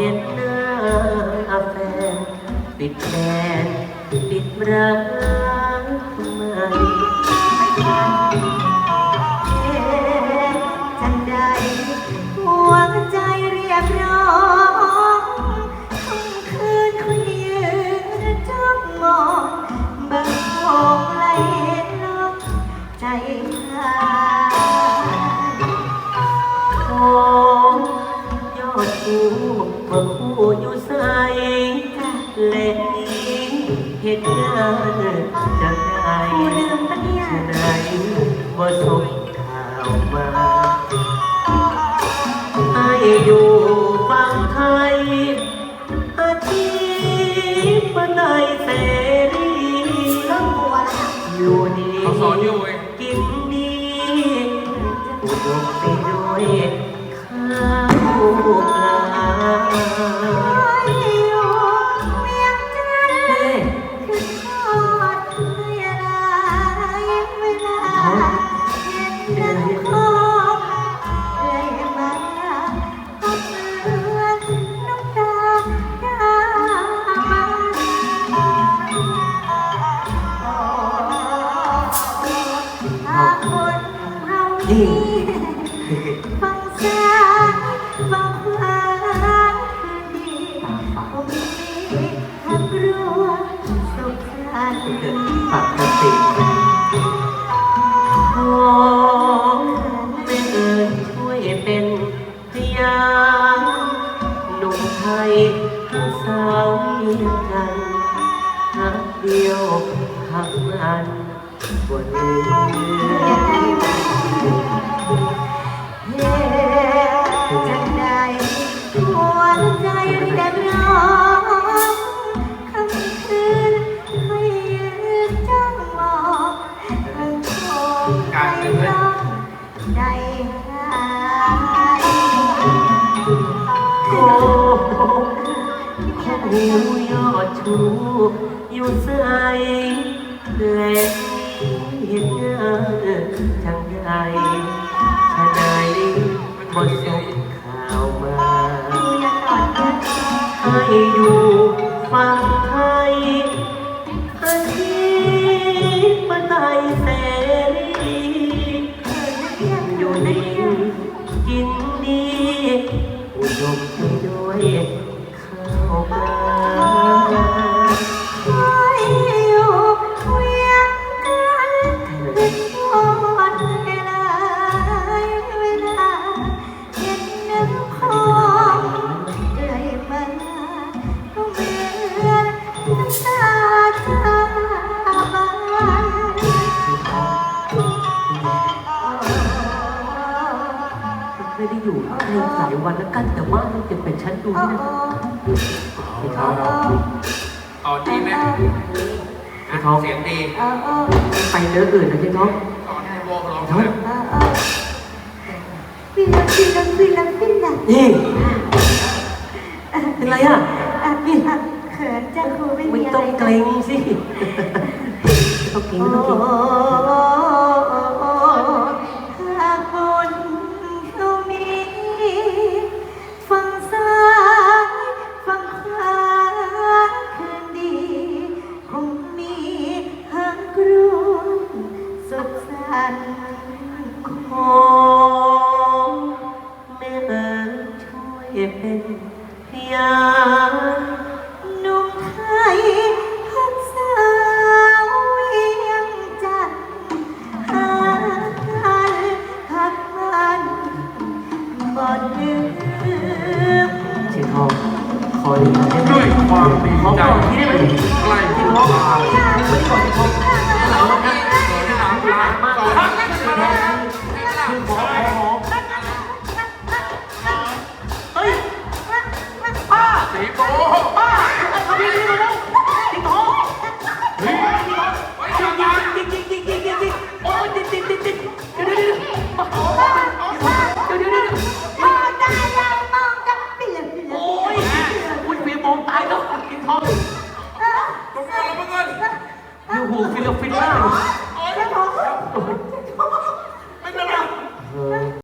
เห็นหน้าแฟนปิดแฟนปิดรัก ลืมปะเนี่ย ไหนว่าส่งข่าวมาให้อยู่ฟังไทยอาทิตย์ปไตยเสรี เริ่มกลัวแล้ว อยู่ดี เขาสอนอยู่เว้ย เราดีฟังสายฟังควาคืนดีผมมีทักรัวสุขสันต์ปกติขอไม่เอ่ยช่วยเป็นพยานหนุ่มไทยทั้งสาวเมีกันหักเดียวหักอันบนเรือ องใจร้องใจหายโอ้หิวยอดชูอยู่ใสและเห็น หน้าทางใดชะไหนบ่ส่งข่าวมาให้อยู่ฟังไทยอาทิตย์ปไตยเสรีอยู่ดีกินดีอุดมไปด้วยข้าวปลา ไม่ได้อยู่ในหลายวันแล้วกันแต่ว่ามันจะเป็นชั้นดูนี่นะไอ้ทองเอาดีไหมไอ้ทองเสียงดีไปเนื้ออื่นนะไอ้ทองตอนให้โบกร้องทองเลยเออเออฟิลฟิลฟิลฟิลนี่เป็นไรอะนี่เขินจ้ะครูไม่ไม่มีอะไรต้องเกรงสิต้องเกรงต้องเกรง แม่เอ๋ยช่วยเป็นพยานหนุ่มไทยหักสาวเวียงจันทร์หักกันหักมันบ่ลืมเชียงทองขอดีได้ไหมด้วยความดีขอใจก่อนที่ได้ใกล้ที่ร้องงวันนี้ก่อนเชียงทองหลายวันนะที่หลังหลานมา แล้